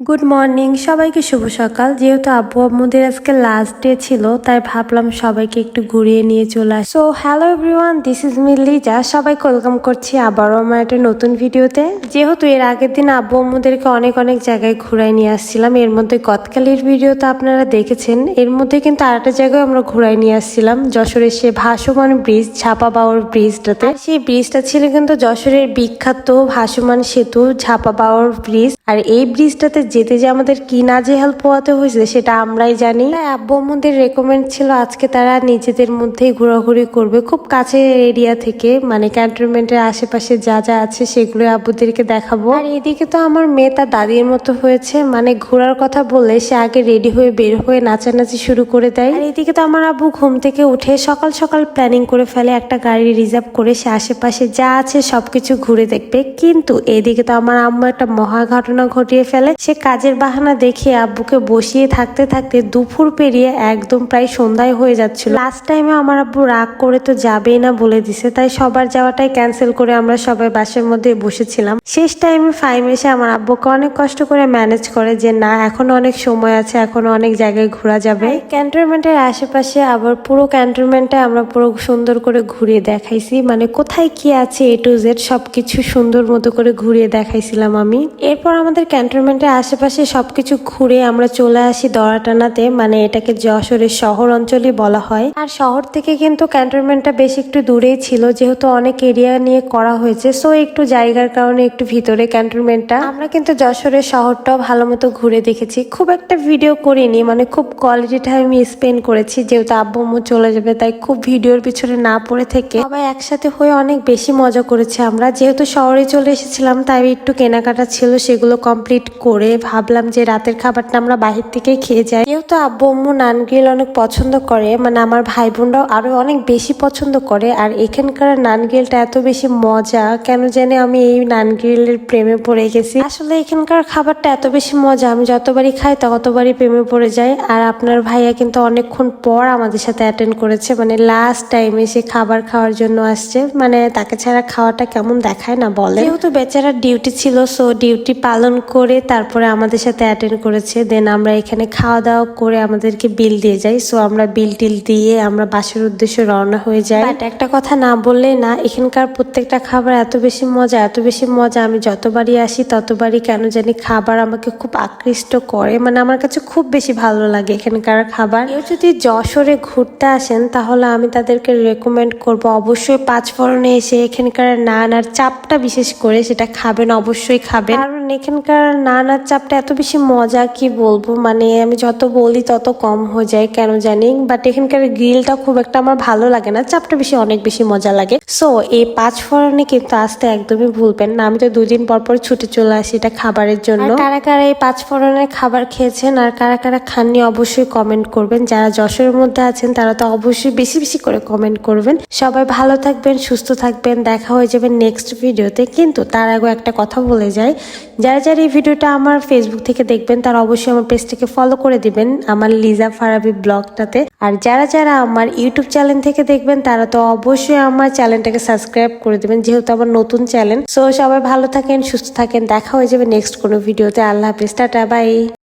Good morning সবাইকে শুভ সকাল। যেহেতু আব্বু আম্মুদের আজকে লাস্ট ডে ছিল, তাই ভাবলাম সবাইকে একটু ঘুরিয়ে নিয়ে চলে আস। So hello everyone this is me যা সবাই ওয়েলকাম করছি আবারও আমার একটা নতুন ভিডিওতে যেহেতু এর আগের দিন আব্বু আম্মুদেরকে অনেক অনেক জায়গায় ঘুরাই নিয়ে আসছিলাম, এর মধ্যে গতকালের ভিডিও তো আপনারা দেখেছেন। এর মধ্যে কিন্তু আরেকটা জায়গায় আমরা ঘুরাই নিয়ে আসছিলাম, যশোরের সে ভাসমান ব্রিজ ঝাপা বাওয়ার ব্রিজটাতে সেই ব্রিজটা ছিল কিন্তু যশোরের বিখ্যাত ভাসমান সেতু ঝাপা বাওয়ার ব্রিজ আর এই ব্রিজটাতে যেতে যে আমাদের কি না যে হেল্প পোয়াতে হয়েছে, সেটা আমরাই জানি। তাই আব্বু আম্মুদের রেকমেন্ড ছিল আজকে তারা নিজেদের মধ্যেই ঘোরাঘুরি করবে। খুব কাছের এরিয়া থেকে মানে ক্যান্টনমেন্টের আশেপাশে যা যা আছে সেগুলো আব্বুদেরকে দেখাবো। আর এদিকে তো আমার মেয়ে তার দাদির মতো হয়েছে মানে ঘোরার কথা বললে সে আগে রেডি হয়ে বের হয়ে নাচানাচি শুরু করে দেয়। আর এদিকে তো আমার আব্বু ঘুম থেকে উঠে সকাল সকাল প্ল্যানিং করে ফেলে একটা গাড়ি রিজার্ভ করে সে আশেপাশে যা আছে সবকিছু ঘুরে দেখবে। কিন্তু এদিকে তো আমার আম্মু একটা মহা ঘটনা ঘটিয়ে ফেলে। সে কাজের বাহানা দেখে আব্বুকে বসিয়ে থাকতে থাকতে দুপুর পেরিয়ে একদম প্রায় সন্ধ্যায় হয়ে যাচ্ছিল। লাস্ট টাইমে আমার আব্বু রাগ করে তো যাবেই না বলে দিছে, তাই সবার যাওয়াটাই ক্যান্সেল করে আমরা সবাই বাসের মধ্যে বসেছিলাম। শেষ টাইমে ফাইম এসে আমার আব্বুকে অনেক কষ্ট করে ম্যানেজ করে যে, না, এখন অনেক সময় আছে, এখন অনেক জায়গায় ঘোরা যাবে। ক্যান্টনমেন্টের আশেপাশে আবার পুরো ক্যান্টনমেন্টে আমরা পুরো সুন্দর করে ঘুরিয়ে দেখাইছি। মানে কোথায় কি আছে এ টু জেড সবকিছু সুন্দর মতো করে ঘুরিয়ে দেখাইছিলাম আমি। এরপর আমাদের ক্যান্টনমেন্টের আশেপাশে সবকিছু ঘুরে আমরা চলে আসি দড়াটানাতে মানে এটাকে যশোরের শহর অঞ্চলই বলা হয়। আর শহর থেকে কিন্তু ক্যান্টনমেন্টটা বেশ একটু দূরেই ছিল, যেহেতু অনেক এরিয়া নিয়ে করা হয়েছে সো একটু জায়গার কারণে একটু ভিতরে ক্যান্টনমেন্টটা। আমরা কিন্তু যশোরের শহরটাও ভালো মতো ঘুরে দেখেছি। খুব একটা ভিডিও করিনি মানে খুব কোয়ালিটি টাইম স্পেন্ড করেছি, যেহেতু আব্বু চলে যাবে, তাই খুব ভিডিওর পিছনে না পড়ে থেকে। সবাই একসাথে হয়ে অনেক বেশি মজা করেছে আমরা। যেহেতু শহরে চলে এসেছিলাম, তাই একটু কেনাকাটা ছিল, সেগুলো কমপ্লিট করে ভাবলাম যে রাতের খাবারটা আমরা বাহির থেকেই খেয়ে যাই। যেহেতু আব্বু, আম্মু নান গ্রিল অনেক পছন্দ করে মানে আমার ভাই বোনরাও আরও অনেক বেশি পছন্দ করে, আর এখানকার নান গ্রিলটা এত বেশি মজা, কেন জানি আমি এই নান গ্রিলের প্রেমে পড়ে গেছি। আসলে এখানকার খাবারটা এত বেশি মজা, আমি যতবারই খাই ততবারই প্রেমে পড়ে যাই, আর আপনার ভাইয়া কিন্তু অনেকক্ষণ পর আমাদের সাথে অ্যাটেন্ড করেছে মানে লাস্ট টাইমে সে খাবার খাওয়ার জন্য আসছে মানে তাকে ছাড়া খাওয়াটা কেমন দেখায় না বলে যেহেতু বেচারা ডিউটি ছিল সো ডিউটি পালন করে তারপরে আমাদের সাথে অ্যাটেন্ড করেছে। দেন আমরা এখানে খাওয়া দাওয়া করে আমাদেরকে বিল দিয়ে যাই সো আমরা বিল টিল দিয়ে আমরা বাসের উদ্দেশ্যে রওনা হয়ে যাই। বাট একটা কথা না বললে না, এখানকার প্রত্যেকটা খাবার এত বেশি মজা, এত বেশি মজা। আমি যতবারই আসি, ততবারই কেন জানি খাবার আমাকে খুব আকৃষ্ট করে। মানে আমার কাছে খুব বেশি ভালো লাগে এখানকার খাবার। কেউ যদি যশোরে ঘুরতে আসেন, তাহলে আমি তাদেরকে রেকমেন্ড করব অবশ্যই পাঁচফোড়নে এসে এখানকার নান আর চাপটা বিশেষ করে সেটা খাবেন, অবশ্যই খাবেন। কারণ এখানকার আর চাপটা এত বেশি মজা কি বলব? মানে আমি যত বলি তত কম হয়ে যায় কেন জানি? বাট এখানকার গ্রিলটা খুব একটা আমার ভালো লাগে না চাপটা বেশি অনেক বেশি মজা লাগে। সো এই পাঁচ ফোড়নে কিন্তু আসতে একদমই ভুলবেন না। আমি তো দুদিন পর পর ছুটে চলে আসি এটা খাবারের জন্য। কারা কারা এই পাঁচ ফোড়নের খাবার খেয়েছেন আর কারা কারা খাননি অবশ্যই কমেন্ট করবেন। যারা যশোরের মধ্যে আছেন তারা তো অবশ্যই বেশি বেশি করে কমেন্ট করবেন। সবাই ভালো থাকবেন সুস্থ থাকবেন। দেখা হয়ে যাবে নেক্সট ভিডিওতে কিন্তু তার আগে একটা কথা বলে যায় যারা যারা এই ভিডিওটা আমার ফেসবুক থেকে দেখবেন, তারা অবশ্যই আমার পেজটাকে ফলো করে দিবেন, আমার লিজা ফারাবি ব্লগটাতে। আর যারা যারা আমার ইউটিউব চ্যানেল থেকে দেখবেন, তারা তো অবশ্যই আমার চ্যানেলটাকে সাবস্ক্রাইব করে দিবেন, যেহেতু আমার নতুন চ্যানেল। সো সবাই ভালো থাকেন, সুস্থ থাকেন, দেখা হয়ে যাবে নেক্সট কোনো ভিডিওতে আল্লাহ হাফিজ, টাটা বাই